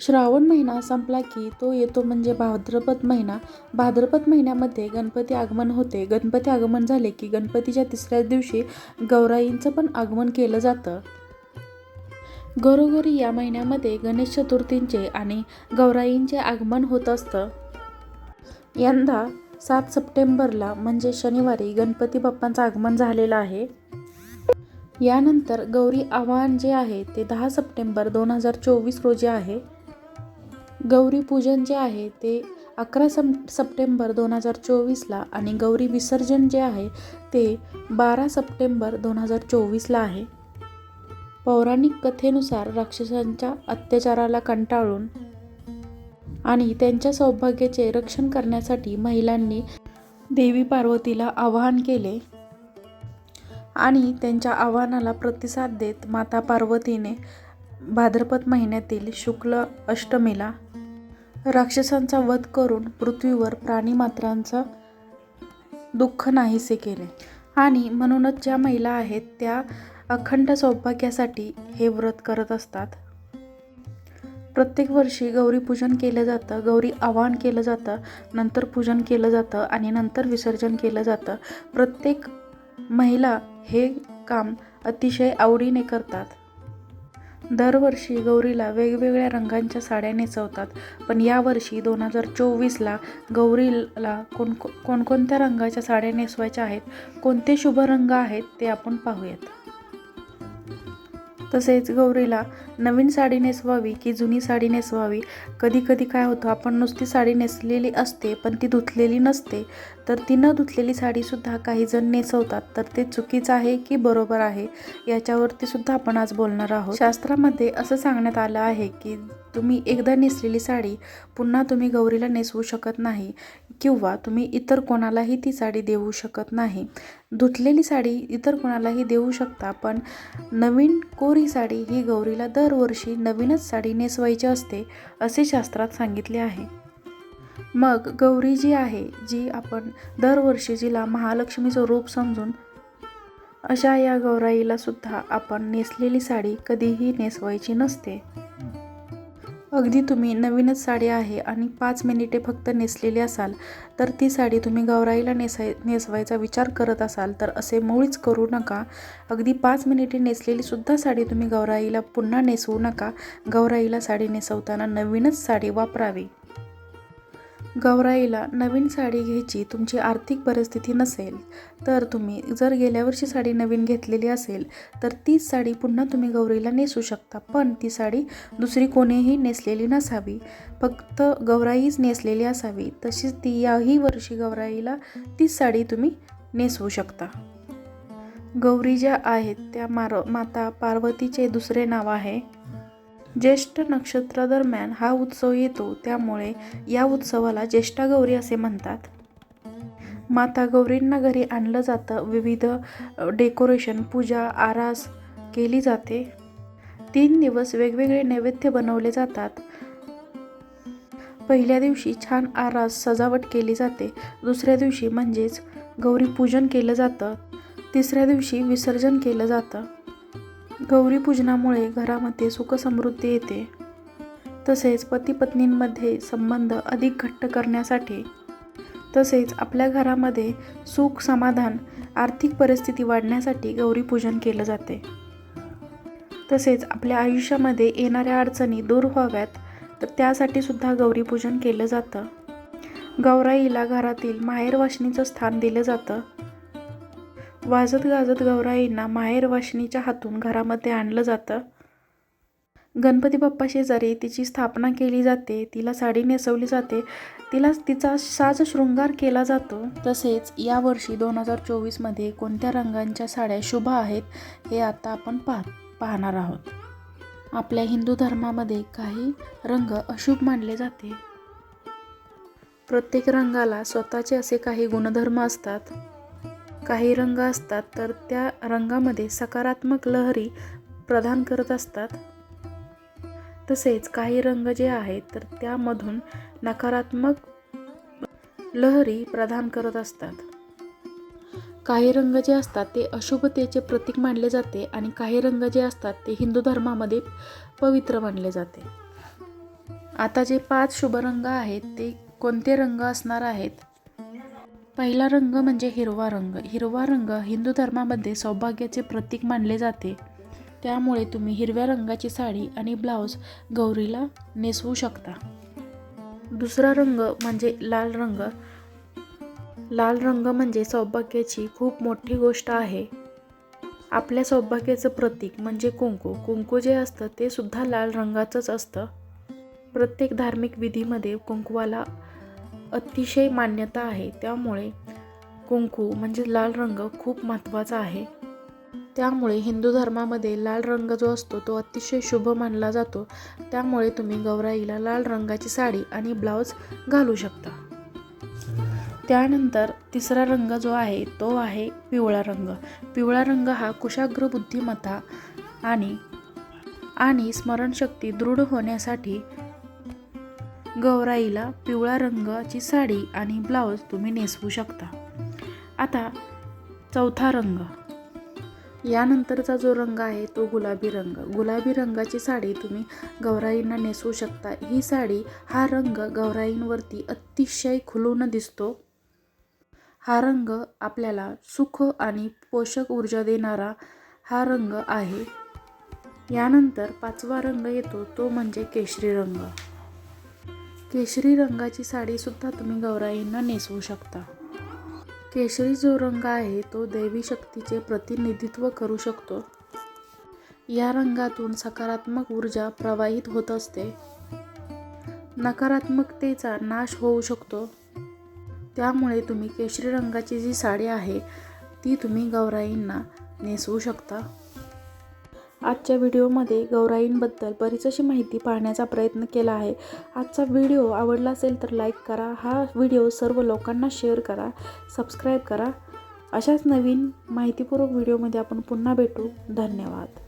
श्रावण महिना संपला की तो येतो म्हणजे भाद्रपद महिना. भाद्रपद महिन्यामध्ये गणपती आगमन होते. गणपती आगमन झाले की गणपतीच्या तिसऱ्याच दिवशी गौराईंचं पण आगमन केलं जातं. घरोघरी या महिन्यामध्ये गणेश चतुर्थींचे आणि गौराईंचे आगमन होत असतं. यंदा सात सप्टेंबरला म्हणजे शनिवारी गणपती बाप्पांचं आगमन झालेलं आहे. यानंतर गौरी आव्हान जे आहे ते दहा सप्टेंबर दोन हजार चोवीस रोजी आहे. गौरी पूजन जे आहे ते अकरा सम सप्टेंबर दोन हजार चोवीसला आणि गौरी विसर्जन जे आहे ते बारा सप्टेंबर दोन हजार चोवीसला आहे. पौराणिक कथेनुसार राक्षसांच्या अत्याचाराला कंटाळून आणि त्यांच्या सौभाग्याचे रक्षण करण्यासाठी महिलांनी देवी पार्वतीला आवाहन केले आणि त्यांच्या आव्हानाला प्रतिसाद देत माता पार्वतीने भाद्रपद महिन्यातील शुक्ल अष्टमीला राक्षसांचा वध करून पृथ्वीवर प्राणीमात्रांचं दुःख नाहीसे केले. आणि म्हणूनच ज्या महिला आहेत त्या अखंड सौभाग्यासाठी हे व्रत करत असतात. प्रत्येक वर्षी गौरी पूजन केलं जातं गौरी आवाहन केलं जातं नंतर पूजन केलं जातं आणि नंतर विसर्जन केलं जातं. प्रत्येक महिला हे काम अतिशय आवडीने करतात. दरवर्षी गौरीला वेगवेगळ्या रंगांच्या साड्या नेसवतात. पण यावर्षी दोन हजार चोवीसला गौरीला कोण कोणकोणत्या रंगाच्या साड्या नेसवायच्या आहेत कोणते शुभ रंग आहेत ते आपण पाहूयात. तसेच गौरीला नवीन साडी नेसवावी की जुनी साडी नेसवावी? कधी कधी काय होतं आपण नुसती साडी नेसलेली असते पण ती धुतलेली नसते. तर ती न धुतलेली साडीसुद्धा काही जण नेसवतात. तर ते चुकीचं आहे की बरोबर आहे? याच्यावरती सुद्धा आपण आज बोलणार आहोत. शास्त्रामध्ये असं सांगण्यात आलं आहे की तुम्ही एकदा नेसलेली साडी पुन्हा तुम्ही गौरीला नेसवू शकत नाही किंवा तुम्ही इतर कोणालाही ती साडी देऊ शकत नाही. धुतलेली साडी इतर कोणालाही देऊ शकता पण नवीन कोरी साडी ही गौरीला दरवर्षी नवीनच साडी नेसवायची असते असे शास्त्रात सांगितले आहे. मग गौरी जी आहे जी आपण दरवर्षी जिला महालक्ष्मीचं रूप समजून अशा या गौराईला सुद्धा आपण नेसलेली साडी कधीही नेसवायची नसते. अगदी तुम्ही नवीनच साडी आहे आणि पाच मिनिटे फक्त नेसलेली असाल तर ती साडी तुम्ही गौराईला नेसाय नेसवायचा विचार करत असाल तर असे मुळीच करू नका. अगदी पाच मिनिटे नेसलेली सुद्धा साडी तुम्ही गौराईला पुन्हा नेसवू नका. गौराईला साडी नेसवताना नवीनच साडी वापरावी. गौराईला नवीन साडी घ्यायची तुमची आर्थिक परिस्थिती नसेल तर तुम्ही जर गेल्या वर्षी साडी नवीन घेतलेली असेल तर तीच साडी पुन्हा तुम्ही गौरीला नेसू शकता. पण ती साडी दुसरी कोणीही नेसलेली नसावी. फक्त गौराईच नेसलेली असावी. तशीच ती याही वर्षी गौराईला तीच साडी तुम्ही नेसवू शकता. गौरी ज्या आहेत त्या मार माता पार्वतीचे दुसरे नाव आहे. ज्येष्ठ नक्षत्रादरम्यान हा उत्सव येतो त्यामुळे या उत्सवाला ज्येष्ठा गौरी असे म्हणतात. माता गौरींना घरी आणलं जातं विविध डेकोरेशन पूजा आरास केली जाते. तीन दिवस वेगवेगळे नैवेद्य बनवले जातात. पहिल्या दिवशी छान आरास सजावट केली जाते. दुसऱ्या दिवशी म्हणजेच गौरी पूजन केलं जातं. तिसऱ्या दिवशी विसर्जन केलं जातं. गौरी पूजनामुळे घरामध्ये सुखसमृद्धी येते. तसेच पती पत्नींमध्ये संबंध अधिक घट्ट करण्यासाठी तसेच आपल्या घरामध्ये सुख समाधान आर्थिक परिस्थिती वाढण्यासाठी गौरी पूजन केलं जाते. तसेच आपल्या आयुष्यामध्ये येणाऱ्या अडचणी दूर व्हाव्यात तर त्यासाठी सुद्धा गौरीपूजन केलं जातं. गौराईला घरातील माहेर वाशनीचं स्थान दिलं जातं. वाजत गाजत गौराईंना माहेर वाशिनीच्या हातून घरामध्ये आणलं जातं. गणपती बाप्पा शेजारी तिची स्थापना केली जाते तिला साडी नेसवली जाते तिला तिचा साज शृंगार केला जातो. तसेच यावर्षी दोन हजार चोवीसमध्ये कोणत्या रंगांच्या साड्या शुभ आहेत हे आता आपण पाह पाहणार आहोत. आपल्या हिंदू धर्मामध्ये काही रंग अशुभ मानले जाते. प्रत्येक रंगाला स्वतःचे असे काही गुणधर्म असतात. काही रंग असतात तर त्या रंगामध्ये सकारात्मक लहरी प्रदान करत असतात. तसेच काही रंग जे आहेत तर त्यामधून नकारात्मक लहरी प्रदान करत असतात. काही रंग जे असतात ते अशुभतेचे प्रतीक मानले जाते आणि काही रंग जे असतात ते हिंदू धर्मामध्ये पवित्र मानले जाते. आता जे पाच शुभ रंग आहेत ते कोणते रंग असणार आहेत? पहिला रंग म्हणजे हिरवा रंग. हिरवा रंग हिंदू धर्मामध्ये सौभाग्याचे प्रतीक मानले जाते. त्यामुळे तुम्ही हिरव्या रंगाची साडी आणि ब्लाऊज गौरीला नेसवू शकता. दुसरा रंग म्हणजे लाल रंग. लाल रंग म्हणजे सौभाग्याची खूप मोठी गोष्ट आहे. आपल्या सौभाग्याचं प्रतीक म्हणजे कुंकू. कुंकू जे असतं ते सुद्धा लाल रंगाचंच असतं. प्रत्येक धार्मिक विधीमध्ये कुंकवाला अतिशय मान्यता आहे. त्यामुळे कुंकू म्हणजे लाल रंग खूप महत्त्वाचा आहे. त्यामुळे हिंदू धर्मामध्ये लाल रंग जो असतो तो अतिशय शुभ मानला जातो. त्यामुळे तुम्ही गौराईला लाल रंगाची साडी आणि ब्लाऊज घालू शकता. त्यानंतर तिसरा रंग जो आहे तो आहे पिवळा रंग. पिवळा रंग हा कुशाग्र बुद्धिमत्ता आणि आणि स्मरणशक्ती दृढ होण्यासाठी गौराईला पिवळा रंगाची साडी आणि ब्लाऊज तुम्ही नेसवू शकता. आता चौथा रंग. यानंतरचा जो रंग आहे तो गुलाबी रंग. गुलाबी रंगाची साडी तुम्ही गौराईंना नेसवू शकता. ही साडी हा रंग गौराईंवरती अतिशय खुलून दिसतो. हा रंग आपल्याला सुख आणि पोषक ऊर्जा देणारा हा रंग आहे. यानंतर पाचवा रंग येतो तो म्हणजे केशरी रंग. केशरी रंगाची साडीसुद्धा तुम्ही गौराईंना नेसवू शकता. केशरी जो रंग आहे तो दैवी शक्तीचे प्रतिनिधित्व करू शकतो. या रंगातून सकारात्मक ऊर्जा प्रवाहित होत असते. नकारात्मकतेचा नाश होऊ शकतो. त्यामुळे तुम्ही केशरी रंगाची जी साडी आहे ती तुम्ही गौराईंना नेसवू शकता. आजच्या व्हिडिओमध्ये गौराईंबद्दल बरीच अशी माहिती पाहण्याचा प्रयत्न केला आहे. आजचा व्हिडिओ आवडला असेल तर लाईक करा हा व्हिडिओ सर्व लोकांना शेअर करा सबस्क्राईब करा. अशाच नवीन माहितीपूर्वक व्हिडिओमध्ये आपण पुन्हा भेटू. धन्यवाद.